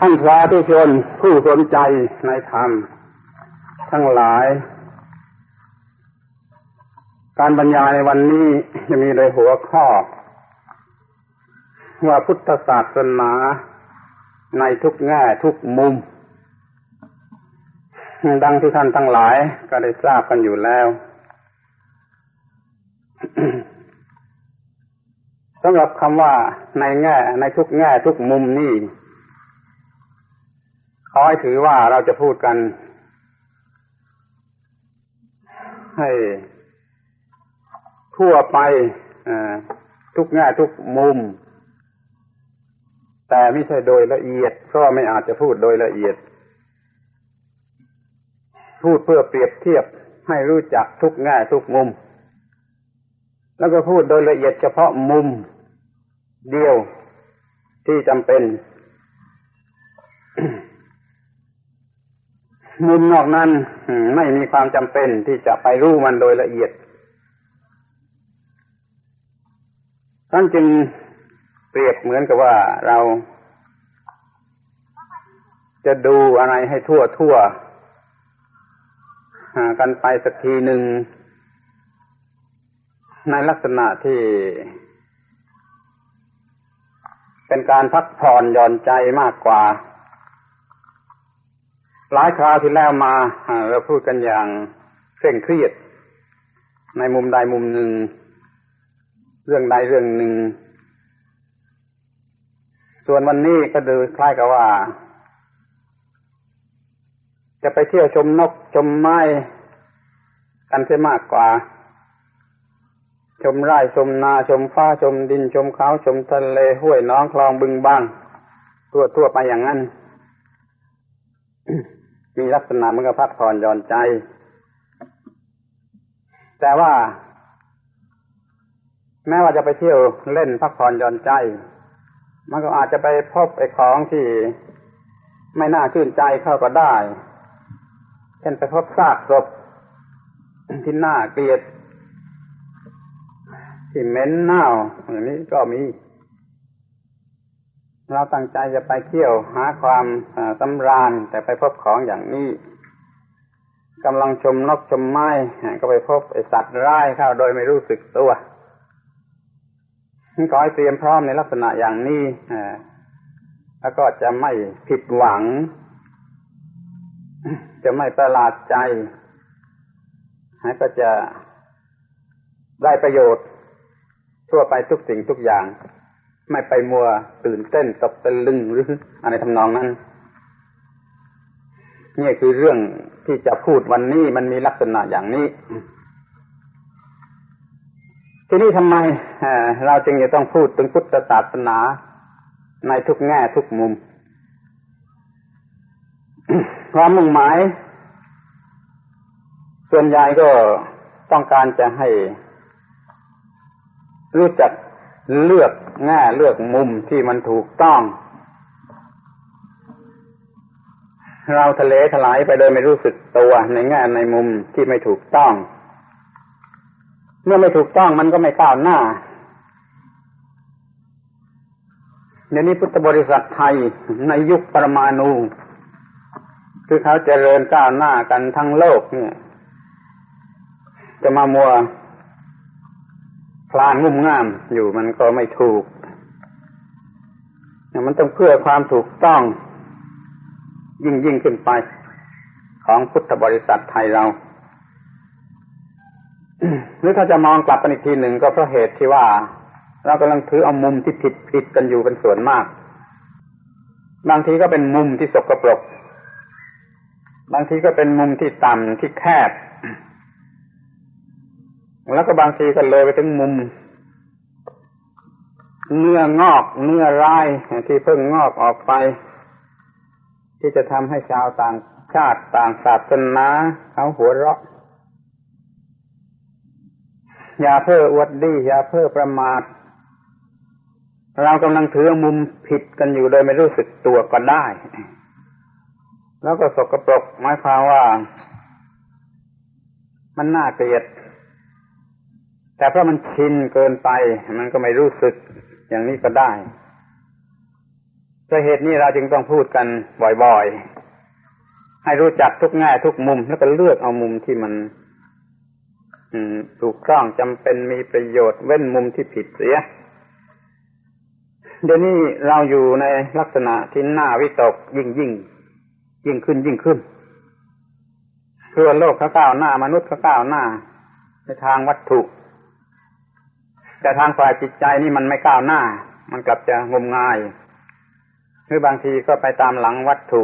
ท่านสาธุชนผู้สนใจในธรรม ทั้งหลาย การบรรยายในวันนี้จะมีในหัวข้อ ว่าพุทธศาสนาในทุกแง่ทุกมุม ดังที่ท่านทั้งหลายก็ได้ทราบกันอยู่แล้วสำหรับคำว่าในแง่ในทุกแง่ทุกมุมนี่ อให้ถือว่าเราจะพูดกัน ให้ทั่วไปทุกแง่ทุกมุม แต่ไม่ใช่โดยละเอียด เพราะไม่อาจจะพูดโดยละเอียด พูดเพื่อเปรียบเทียบให้รู้จักทุกแง่ทุกมุม แล้วก็พูดโดยละเอียดเฉพาะมุมเดียวที่จำเป็น มุมนอกนั้นไม่มีความจำเป็นที่จะไปรู้มันโดยละเอียดท่านจึงเปรียบเหมือนกับว่าเรา จะดูอะไรให้ทั่วทั่วกันไปสักทีหนึ่ง ในลักษณะที่ เป็นการพักผ่อนหย่อนใจมากกว่า หลายคราวที่แล้วมาเราพูดกันอย่างเคร่งเครียด ในมุมใดมุมหนึ่ง เรื่องใดเรื่องหนึ่ง ส่วนวันนี้ก็ดูคล้ายกับว่า จะไปเที่ยวชมนกชมไม้กันเสียมากกว่า ชมไร่ชมนาชมฟ้าชมดินชมเขาชมทะเลห้วยน้องคลองบึงบ้าง ทั่วทั่วไปอย่างนั้น มีลักษณะมันก็พักผ่อนหย่อนใจ แต่ว่า แม้ว่าจะไปเที่ยวเล่นพักผ่อนหย่อนใจ มันก็อาจจะไปพบไอ้ของที่ไม่น่าชื่นใจเข้าก็ได้ เช่นไปพบซากศพที่น่าเกลียดที่เหม็นเน่าอย่างนี้ก็มี เราตั้งใจจะไปเที่ยวหาความสำราญแต่ไปพบของอย่างนี้กำลังชมนกชมไม้ก็ไปพบไอสัตว์ร้ายเข้าโดยไม่รู้สึกตัวขอให้เตรียมพร้อมในลักษณะอย่างนี้แล้วก็จะไม่ผิดหวัง จะไม่ประหลาดใจก็จะได้ประโยชน์ทั่วไปทุกสิ่งทุกอย่าง ไม่ไปมัวตื่นเต้นตกตะลึงหรืออะไรทำนองนั้นนี่คือเรื่องที่จะพูดวันนี้มันมีลักษณะอย่างนี้ ทีนี้ทำไมเราจึงจะต้องพูดถึงพุทธศาสนาในทุกแง่ทุกมุม ความมุ่งหมาย ส่วนใหญ่ก็ต้องการจะให้ รู้จัก เลือกแง่เลือกมุมที่มันถูกต้อง เราทะเลถลายไปโดยไม่รู้สึกตัวในแง่ในมุมที่ไม่ถูกต้อง เมื่อไม่ถูกต้องมันก็ไม่ก้าวหน้าเดี๋ยวนี้พุทธบริษัทไทยในยุคปรมาณูคือเขาเจริญก้าวหน้ากันทั้งโลกเนี่ย จะมามัว พลานงุ่มง่ามอยู่มันก็ไม่ถูก มันต้องเพื่อความถูกต้อง ยิ่งยิ่งขึ้นไป ของพุทธบริษัทไทยเรา หรือถ้าจะมองกลับไปอีกทีหนึ่งก็เพราะเหตุที่ว่า เรากำลังถือเอามุมที่ผิดผิดกันอยู่เป็นส่วนมาก บางทีก็เป็นมุมที่สกปรก บางทีก็เป็นมุมที่ต่ำที่แคบ แล้วก็บางทีก็เลยไปถึงมุม เนื้องอกเนื้อร้ายที่เพิ่งงอกออกไป ที่จะทำให้ชาวต่างชาติต่างศาสนาเขาหัวเราะ อย่าเพ้ออวดดี อย่าเพ้อประมาทเรากำลังถือมุมผิดกันอยู่โดยไม่รู้สึกตัวก็ได้ แล้วก็สกปรกหมายความว่า มันน่าเกลียด แต่เพราะมันชินเกินไป มันก็ไม่รู้สึกอย่างนี้ก็ได้เพราะเหตุนี้เราจึงต้องพูดกันบ่อยๆ ให้รู้จักทุกแง่ทุกมุมแล้วก็เลือกเอามุมที่มันถูกต้องจำเป็นมีประโยชน์เว้นมุมที่ผิดเสีย เดี๋ยวนี้เราอยู่ในลักษณะที่หน้าวิตกยิ่งยิ่งยิ่งขึ้นยิ่งขึ้นเพื่อโลกเขาก้าวหน้ามนุษย์เขาก้าวหน้า ในทางวัตถุ แต่ทางฝ่ายจิตใจนี่มันไม่ก้าวหน้า มันกลับจะงมงาย หรือบางทีก็ไปตามหลังวัตถุ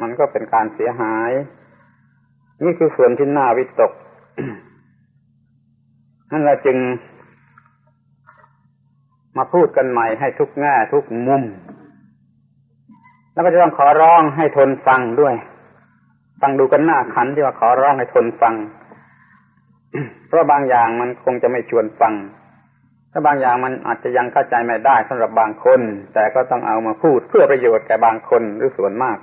มันก็เป็นการเสียหาย นี่คือส่วนที่น่าวิตกนั่นเราจึง มาพูดกันใหม่ให้ทุกแง่ทุกมุม แล้วก็จะต้องขอร้องให้ทนฟังด้วย ฟังดูกันหน้าขันที่ว่าขอร้องให้ทนฟัง เพราะบางอย่างมันคงจะไม่ชวนฟัง ถ้าบางอย่างมันอาจจะยังเข้าใจไม่ได้สำหรับบางคน แต่ก็ต้องเอามาพูดเพื่อประโยชน์แก่บางคนหรือส่วนมาก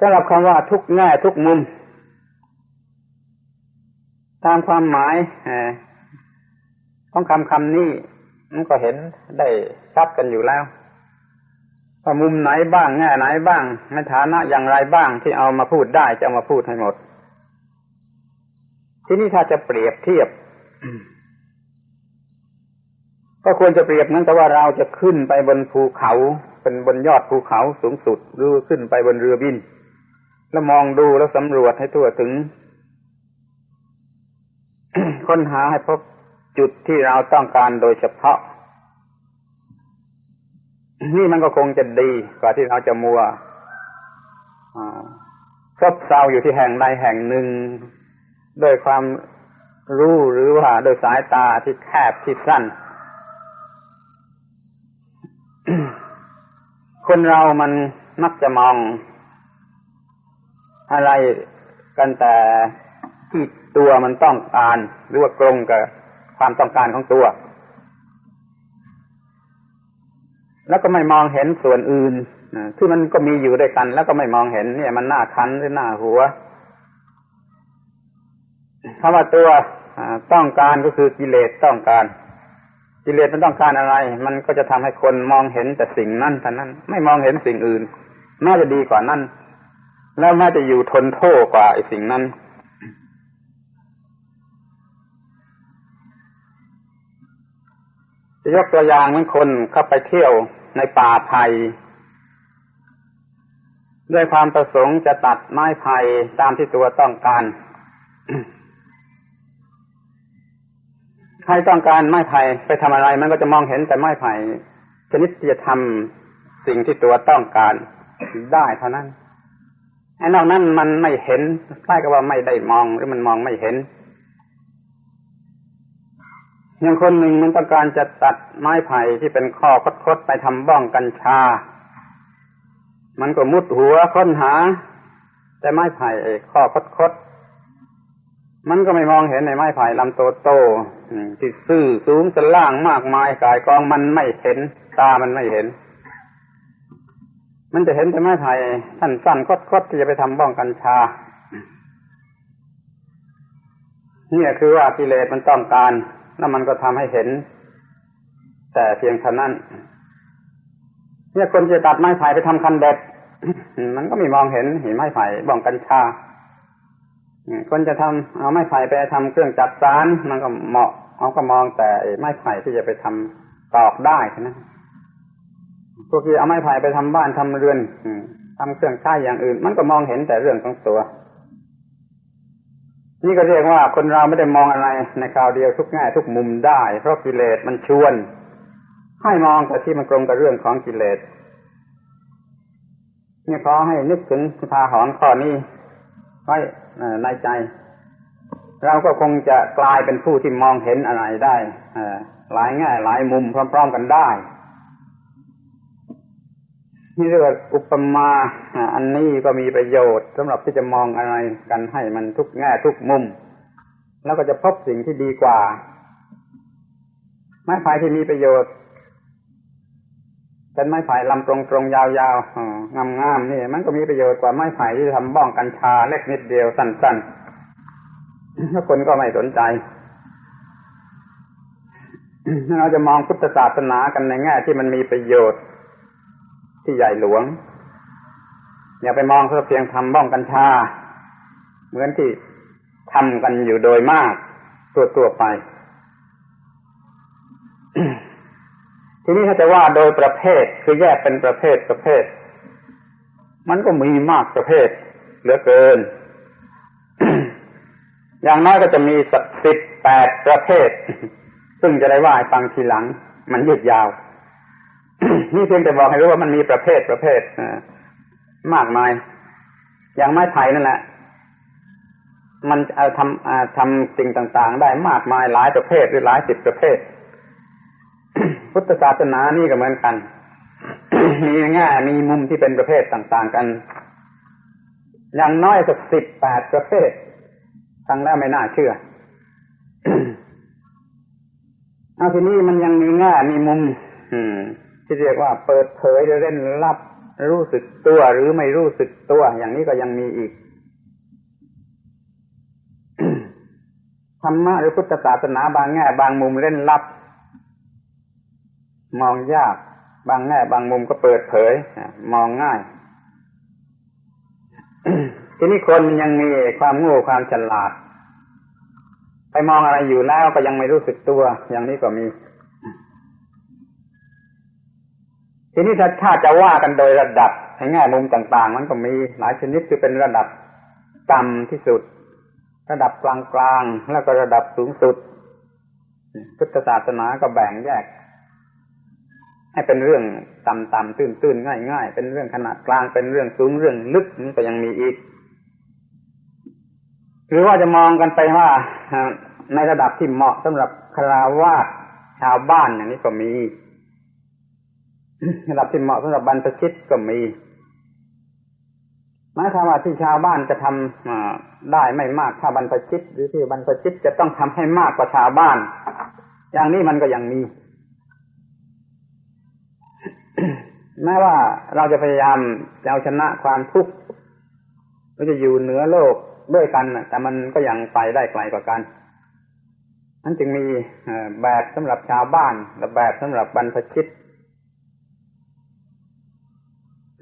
สำหรับคำว่าทุกแง่ทุกมุม ตามความหมายของคำคำนี้มันก็เห็นได้ชัดกันอยู่แล้ว ว่ามุมไหนบ้างแง่ไหนบ้างในฐานะอย่างไรบ้างที่เอามาพูดได้จะเอามาพูดให้หมด ที่นี้ถ้าจะเปรียบเทียบ ก็ควรจะเปรียบนั้นแต่ว่าเราจะขึ้นไปบนภูเขา เป็นบนยอดภูเขาสูงสุดหรือขึ้นไปบนเรือบิน แล้วมองดูแล้วสำรวจให้ทั่วถึงค้นหาให้พบจุดที่เราต้องการโดยเฉพาะ นี่มันก็คงจะดีกว่าที่เราจะมัวครบเซาอยู่ที่แห่งใดแห่งหนึ่งด้วยความรู้หรือว่าโดยสายตาที่แคบที่สั้น คนเรามันมักจะมอง อะไรกันแต่ที่ตัวมันต้องการหรือว่ากลงกับความต้องการของตัว แล้วก็ไม่มองเห็นส่วนอื่นที่มันก็มีอยู่ด้วยกัน แล้วก็ไม่มองเห็น เนี่ยมันหน้าคันหรือหน้าหัวคำว่าตัวต้องการก็คือกิเลสต้องการ กิเลสมันต้องการอะไร มันก็จะทำให้คนมองเห็นแต่สิ่งนั้นเท่านั้น ไม่มองเห็นสิ่งอื่นน่าจะดีกว่านั้น แล้วน่าจะอยู่ทนโทษกว่าไอ้สิ่งนั้น ยกตัวอย่างเหมือนคนเข้าไปเที่ยวในป่าไผ่ด้วยความประสงค์จะตัดไม้ไผ่ตามที่ตัวต้องการ ใครต้องการไม้ไผ่ไปทำอะไรมันก็จะมองเห็นแต่ไม้ไผ่ชนิดที่จะทำสิ่งที่ตัวต้องการได้เท่านั้นไอ้นอกนั้นมันไม่เห็นใกล้กับว่าไม่ได้มองหรือมันมองไม่เห็น อย่างคนหนึ่งมันต้องการจะตัดไม้ไผ่ที่เป็นข้อคดๆไปทำบ้องกัญชา มันก็มุดหัวค้นหา แต่ไม้ไผ่ข้อคดๆมันก็ไม่มองเห็นในไม้ไผ่ลำโตโตที่ซื่อสูงสล่างมากมายกายกองมันไม่เห็น ตามันไม่เห็น มันจะเห็นแต่ไม้ไผ่สั้นๆคดๆที่จะไปทำบ้องกัญชาเนี่ยคือว่ากิเลสมันต้องการ แล้วมันก็ทำให้เห็น แต่เพียงเท่านั้น เนี่ยคนจะตัดไม้ไผ่ไปทำคันเด็ดมันก็ไม่มองเห็นเห็นไม้ไผ่บ้องกัญชาคนจะทำเอาไม้ไผ่ไปทำเครื่องจักสารมันก็เหมาะเขาก็มองแต่ไม้ไผ่ที่จะไปทำตอกได้นะพวกที่เอาไม้ไผ่ไปทำบ้านทำเรือนทำเครื่องใช้อย่างอื่น มันก็มองเห็นแต่เรื่องของตัว นี่ก็เรียกว่าคนเราไม่ได้มองอะไรในคราวเดียวทุกแง่ทุกมุมได้ เพราะกิเลสมันชวน ให้มองแต่ที่มันตรงกับเรื่องของกิเลสนี่ขอให้นึกถึงพาหอนข้อนี้ไว้ในใจ เราก็คงจะกลายเป็นผู้ที่มองเห็นอะไรได้หลายแง่หลายมุมพร้อม ๆกันได้ นี่เรียกว่าอุปมาอันนี้ก็มีประโยชน์สำหรับที่จะมองอะไรกันให้มันทุกแง่ทุกมุม แล้วก็จะพบสิ่งที่ดีกว่า ไม้ไผ่ที่มีประโยชน์เป็นไม้ไผ่ลำตรงตรงยาวๆงามๆนี่ มันก็มีประโยชน์กว่าไม้ไผ่ที่ทำบ้องกัญชาเล็กนิดเดียวสั้นๆถ้าคนก็ไม่สนใจ เราจะมองพุทธศาสนากันในแง่ที่มันมีประโยชน์ ที่ใหญ่หลวง อย่าไปมองเพื่อเพียงทำบ้องกัญชา เหมือนที่ทำกันอยู่โดยมากตัวตัวไป ทีนี้ถ้าจะว่าโดยประเภทคือแยกเป็นประเภทประเภท มันก็มีมากประเภทเหลือเกิน อย่างน้อยก็จะมีสักสิบแปดประเภท ซึ่งจะได้ว่าฟังทีหลัง มันยืดยาว นี่เพียงแต่บอกให้รู้ว่ามันมีประเภทประเภทมากมาย อย่างไม้ไผ่นั่นแหละมันเอาทำทำสิ่งต่างๆ ได้มากมายหลายประเภทหรือหลายสิบประเภท พุทธศาสนานี่ก็เหมือนกัน มีแง่มีมุมที่เป็นประเภทต่างๆกัน อย่างน้อยสักสิบแปดประเภทฟังแล้วไม่น่าเชื่อเอาทีนี้มันยังมีแง่มีมุม อืม ที่เรียกว่าเปิดเผยหรือเล่นลับรู้สึกตัวหรือไม่รู้สึกตัว อย่างนี้ก็ยังมีอีกธรรมะหรือพุทธศาสนาบางแง่บางมุมเล่นลับ มองยาก บางแง่บางมุมก็เปิดเผยมองง่าย ทีนี้คนมันยังมีความโง่ความฉลาด ไปมองอะไรอยู่แล้วก็ยังไม่รู้สึกตัว อย่างนี้ก็มี ทีนี้ถ้าถ้าจะว่ากันโดยระดับในแง่มุมต่าง ๆ มันก็มีหลายชนิดคือเป็นระดับต่ำที่สุด ระดับกลางๆแล้วก็ระดับสูงสุด พุทธศาสนาก็แบ่งแยก ให้เป็นเรื่องต่ำๆตื้นๆง่าย ๆ เป็นเรื่องขนาดกลางเป็นเรื่องสูงเรื่องลึกนี่ก็ยังมีอีก หรือว่าจะมองกันไปว่าในระดับที่เหมาะสำหรับคราวาสชาวบ้านอย่างนี้ก็มี ระดับที่เหมาะสำหรับบรรพชิตก็มีหมายความว่าที่ชาวบ้านจะทำได้ไม่มากถ้าบรรพชิต หรือที่บรรพชิตจะต้องทำให้มากกว่าชาวบ้าน อย่างนี้มันก็ยังมีแม้ว่าเราจะพยายามจะเอาชนะความทุกข์เราจะอยู่เหนือโลกด้วยกันแต่มันก็ยังไปได้ไกลกว่ากันนั้นจึงมีแบบสำหรับชาวบ้านและแบบสำหรับบรรพชิต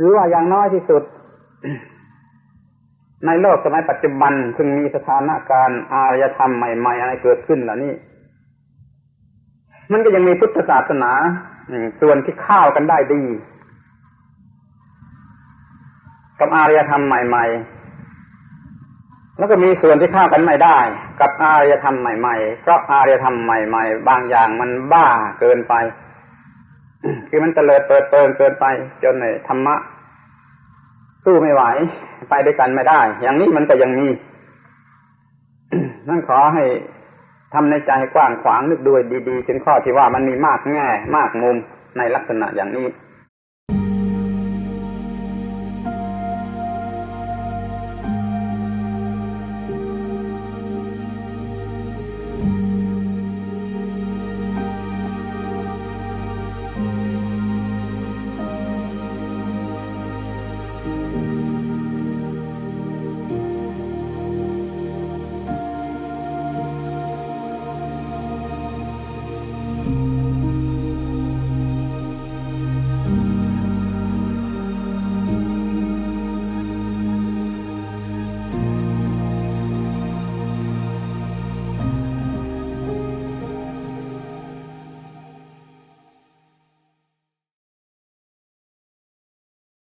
หรือว่าอย่างน้อยที่สุด ในโลกสมัยปัจจุบันซึ่งมีสถานการณ์อารยธรรมใหม่ ๆ อะไรเกิดขึ้นเหล่านี้ มันก็ยังมีพุทธศาสนาส่วนที่เข้ากันได้ดี กับอารยธรรมใหม่ ๆ แล้วก็มีส่วนที่เข้ากันไม่ได้ กับอารยธรรมใหม่ ๆ เพราะอารยธรรมใหม่ ๆ บางอย่างมันบ้าเกินไป คือมันเตลิดเปิดเปิงเกินไป จนในธรรมะสู้ไม่ไหว ไปด้วยกันไม่ได้ อย่างนี้มันก็ยังมีนั่นขอให้ทำในใจกว้างขวางนึกด้วยดีๆถึงข้อที่ว่ามันมีมากแง่มากมุมในลักษณะอย่างนี้